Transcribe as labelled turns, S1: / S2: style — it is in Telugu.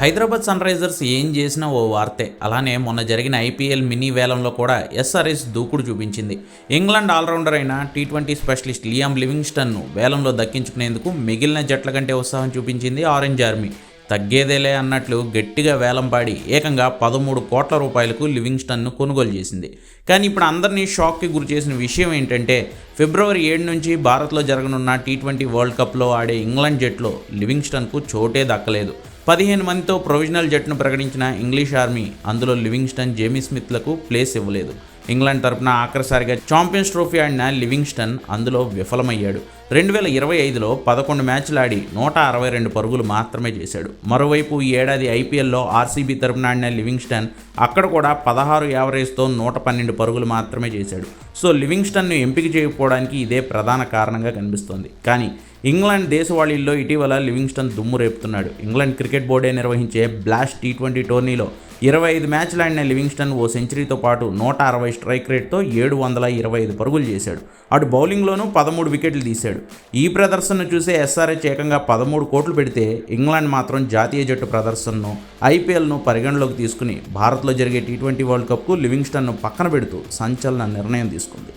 S1: హైదరాబాద్ సన్ రైజర్స్ ఏం చేసినా ఓ వార్తే. అలానే మొన్న జరిగిన ఐపీఎల్ మినీ వేలంలో కూడా ఎస్ఆర్ఎస్ దూకుడు చూపించింది. ఇంగ్లాండ్ ఆల్రౌండర్ అయిన టీ ట్వంటీ స్పెషలిస్ట్ లియామ్ లివింగ్స్టన్ను వేలంలో దక్కించుకునేందుకు మిగిలిన జట్ల కంటే ఉత్సాహం చూపించింది ఆరెంజ్ ఆర్మీ. తగ్గేదేలే అన్నట్లు గట్టిగా వేలం పాడి ఏకంగా పదమూడు కోట్ల రూపాయలకు లివింగ్స్టన్ను కొనుగోలు చేసింది. కానీ ఇప్పుడు అందరినీ షాక్కి గురి చేసిన విషయం ఏంటంటే ఫిబ్రవరి ఏడు నుంచి భారత్లో జరగనున్న టీ ట్వంటీ వరల్డ్ కప్లో ఆడే ఇంగ్లాండ్ జట్లో లివింగ్స్టన్కు చోటే దక్కలేదు. పదిహేను మందితో ప్రొవిజనల్ జట్టును ప్రకటించిన ఇంగ్లీష్ ఆర్మీ అందులో లివింగ్స్టన్ జేమీ స్మిత్లకు ప్లేస్ ఇవ్వలేదు. ఇంగ్లాండ్ తరపున ఆఖరిసారిగా ఛాంపియన్స్ ట్రోఫీ ఆడిన లివింగ్స్టన్ అందులో విఫలమయ్యాడు. రెండు వేల ఇరవై ఐదులో పదకొండు మ్యాచ్లు ఆడి నూట అరవై రెండు పరుగులు మాత్రమే చేశాడు. మరోవైపు ఈ ఏడాది ఐపీఎల్లో ఆర్సీబీ తరపున ఆడిన లివింగ్స్టన్ అక్కడ కూడా పదహారు యావరేజ్తో నూట పన్నెండు పరుగులు మాత్రమే చేశాడు. సో లివింగ్స్టన్ను ఎంపిక చేయకపోవడానికి ఇదే ప్రధాన కారణంగా కనిపిస్తోంది. కానీ ఇంగ్లాండ్ దేశవాళీల్లో ఇటీవల లివింగ్స్టన్ దుమ్ము రేపుతున్నాడు. ఇంగ్లాండ్ క్రికెట్ బోర్డే నిర్వహించే బ్లాస్ట్ టీ ట్వంటీ టోర్నీలో ఇరవై ఐదు మ్యాచ్లు ఆడిన లివింగ్స్టన్ ఓ సెంచరీతో పాటు నూట అరవై స్ట్రైక్ రేట్తో ఏడు వందల ఇరవై ఐదు పరుగులు చేశాడు. అటు బౌలింగ్లోనూ పదమూడు వికెట్లు తీశాడు. ఈ ప్రదర్శనను చూసే ఎస్ఆర్హెచ్ ఏకంగా పదమూడు కోట్లు పెడితే ఇంగ్లాండ్ మాత్రం జాతీయ జట్టు ప్రదర్శనను ఐపీఎల్ను పరిగణలోకి తీసుకుని భారత్లో జరిగే టీ ట్వంటీ వరల్డ్ కప్కు లివింగ్స్టన్ను పక్కన పెడుతూ సంచలన నిర్ణయం తీసుకుంది.